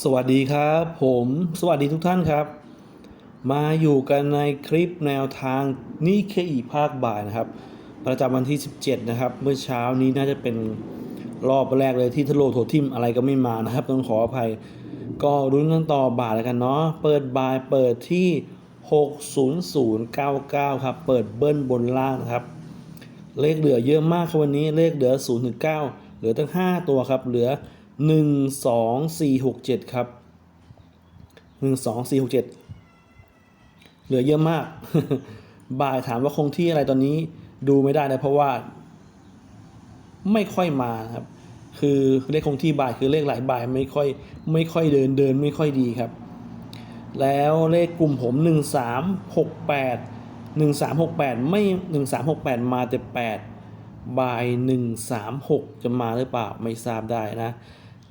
สวัสดีครับผมสวัสดีทุกท่านครับ มาอยู่กันในคลิปแนวทางนี่แค่อีภาคบ่ายนะครับ ประจำวันที่ 17 นะครับ เมื่อเช้านี้น่าจะเป็นรอบแรกเลยที่ทะโลโถทิมอะไรก็ไม่มานะครับ ต้องขออภัย ก็รุ้นกันต่อบ่ายแล้วกันเนาะเปิดบ่ายเปิดที่ 60099 ครับ เปิดเบิ้ลบนล่างนะครับ เลขเหลือเยอะมากครับวันนี้เลขเหลือ0ถึง9เหลือตั้ง 5 ตัวครับเหลือ 1 2 4 6 7ครับ1 2 4 6 7เหลือเยอะมาก บ่ายถามว่าคงที่อะไรตอนนี้ดูไม่ได้นะเพราะว่า ไม่ค่อยมาครับ คือเลขคงที่บ่ายคือเลขหลายบ่ายไม่ค่อยไม่ค่อยเดินเดินไม่ค่อยดีครับ แล้วเลขกลุ่มผม1 3 6 8 1 3 6 8ไม่1 3 6 8มาแต่8บ่าย1 3 6จะมาหรือเปล่าไม่ทราบได้นะ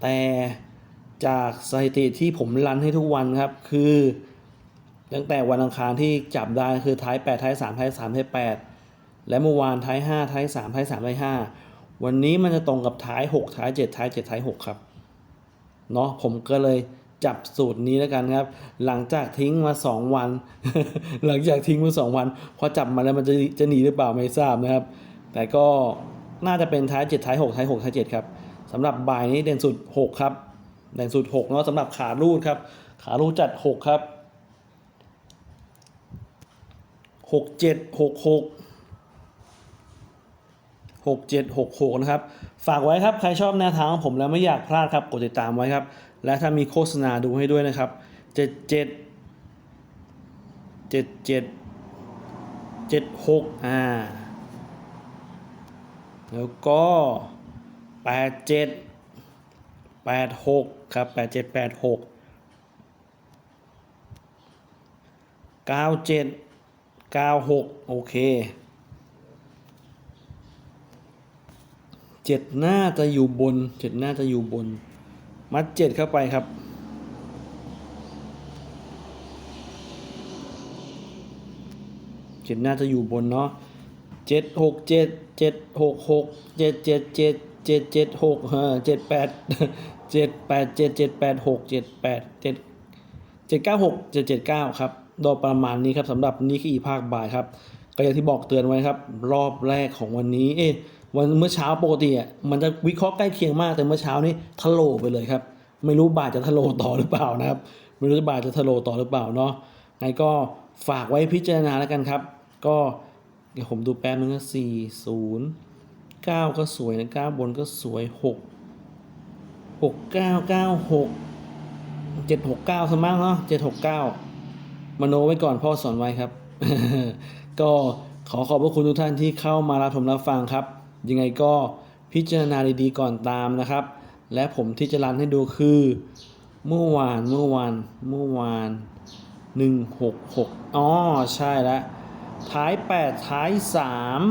แต่จากสถิติที่ผมรันให้ทุกวันครับ คือตั้งแต่วันอังคารที่จับได้คือท้าย 8 ท้าย 3 ท้าย 3 ท้าย 8 และเมื่อวานท้าย 5 ท้าย 3 ท้าย 3 ท้าย 5 วันนี้มันจะตรงกับท้าย 6 ท้าย 7 ท้าย 7 ท้าย 6 ครับ เนาะผมก็เลยจับสูตรนี้แล้วกันครับ หลังจากทิ้งมา 2 วัน หลังจากทิ้งมา 2 วัน พอจับมาแล้วมันจะจะหนีหรือเปล่าไม่ทราบนะครับ แต่ก็น่าจะเป็นท้าย 7 ท้าย 6 ท้าย 6 ท้าย 7 ครับ สำหรับบ่ายนี้เด่นสุด 6 ครับเด่นสุด6เนาะสำหรับขาลูดครับ ขาลูดจัด 6 ครับ 6 7 6 6 6 7 6 6 นะครับ ฝากไว้ครับ ใครชอบแนวทางของผมแล้วไม่อยากพลาดครับ กดติดตามไว้ครับ และถ้ามีโฆษณาดูให้ด้วยนะครับ 77 77 76 อ่า แล้วก็ 87 86ครับ87 86 97 96โอเคเจ็ดหน้าจะอยู่บนเจ็ดหน้าจะอยู่บน มัดเจ็ดเข้าไปครับเจ็ดหน้าจะอยู่บนเนาะเจ็ดหกเจ็ดเจ็ดหกหกเจ็ดเจ็ดเจ็ด เจ็ดเจ็ดหกเออเจ็ดแปดเจ็ดแปดเจ็ดเจ็ดแปดหกเจ็ดแปดเจ็ดเจ็ดเก้าหกเจ็ดเจ็ดเก้าครับโดยประมาณนี้ครับสำหรับนี่คืออีภาคบ่ายครับก็อย่างที่บอกเตือนไว้ครับ รอบแรกของวันนี้ เอ๊ะวันเมื่อเช้าปกติอะมันจะวิเคราะห์ใกล้เคียงมากแต่เมื่อเช้านี้ทะโลไปเลยครับ ไม่รู้บ่ายจะทะโลต่อหรือเปล่านะครับ ไม่รู้บ่ายจะทะโลต่อหรือเปล่าเนาะไงก็ฝากไว้พิจารณาแล้วกันครับ ก็เดี๋ยวผมดูแป๊บนึงนะสี่ศูนย์ เก้าก็สวยนะเก้าบนก็สวยหกหกเก้าเก้าหกเจ็ดหกเก้าสมั่งเนาะเจ็ดหกเก้ามโนไว้ก่อนพ่อสอนไว้ครับ ก็ขอขอบพระคุณทุกท่านที่เข้ามารับชมรับฟังครับ ยังไงก็พิจารณาดีๆก่อนตามนะครับ และผมที่จะรันให้ดูคือเมื่อวานเมื่อวานเมื่อวานหนึ่งหกหกอ๋อใช่แล้วท้ายแปดท้ายสาม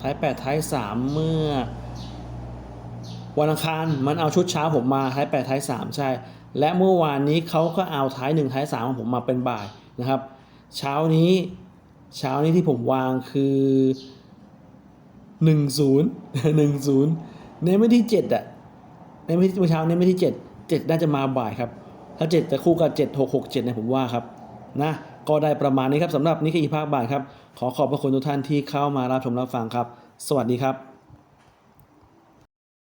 ท้ายแปดท้ายสามเมื่อ วันอังคารมันเอาชุดเช้าผมมาท้ายแปดท้ายสามใช่ และเมื่อวานนี้เขาก็เอาท้ายหนึ่งท้ายสามของผมมาเป็นบ่ายนะครับ เช้านี้เช้านี้ที่ผมวางคือหนึ่งศูนย์หนึ่งศูนย์เนไม่ที่เจ็ดอะเน้นไม่ที่เมื่อเช้าเน้นไม่ที่เจ็ดเจ็ดน่าจะมาบ่ายครับ ถ้าเจ็ดจะคู่กับเจ็ดหกหกเจ็ดเนี่ยผมว่าครับนะ ก็ได้ประมาณนี้ครับสำหรับนิกอีภาคบ่ายครับ ขอขอบพระคุณทุกท่านที่เข้ามารับชมรับฟังครับ สวัสดีครับ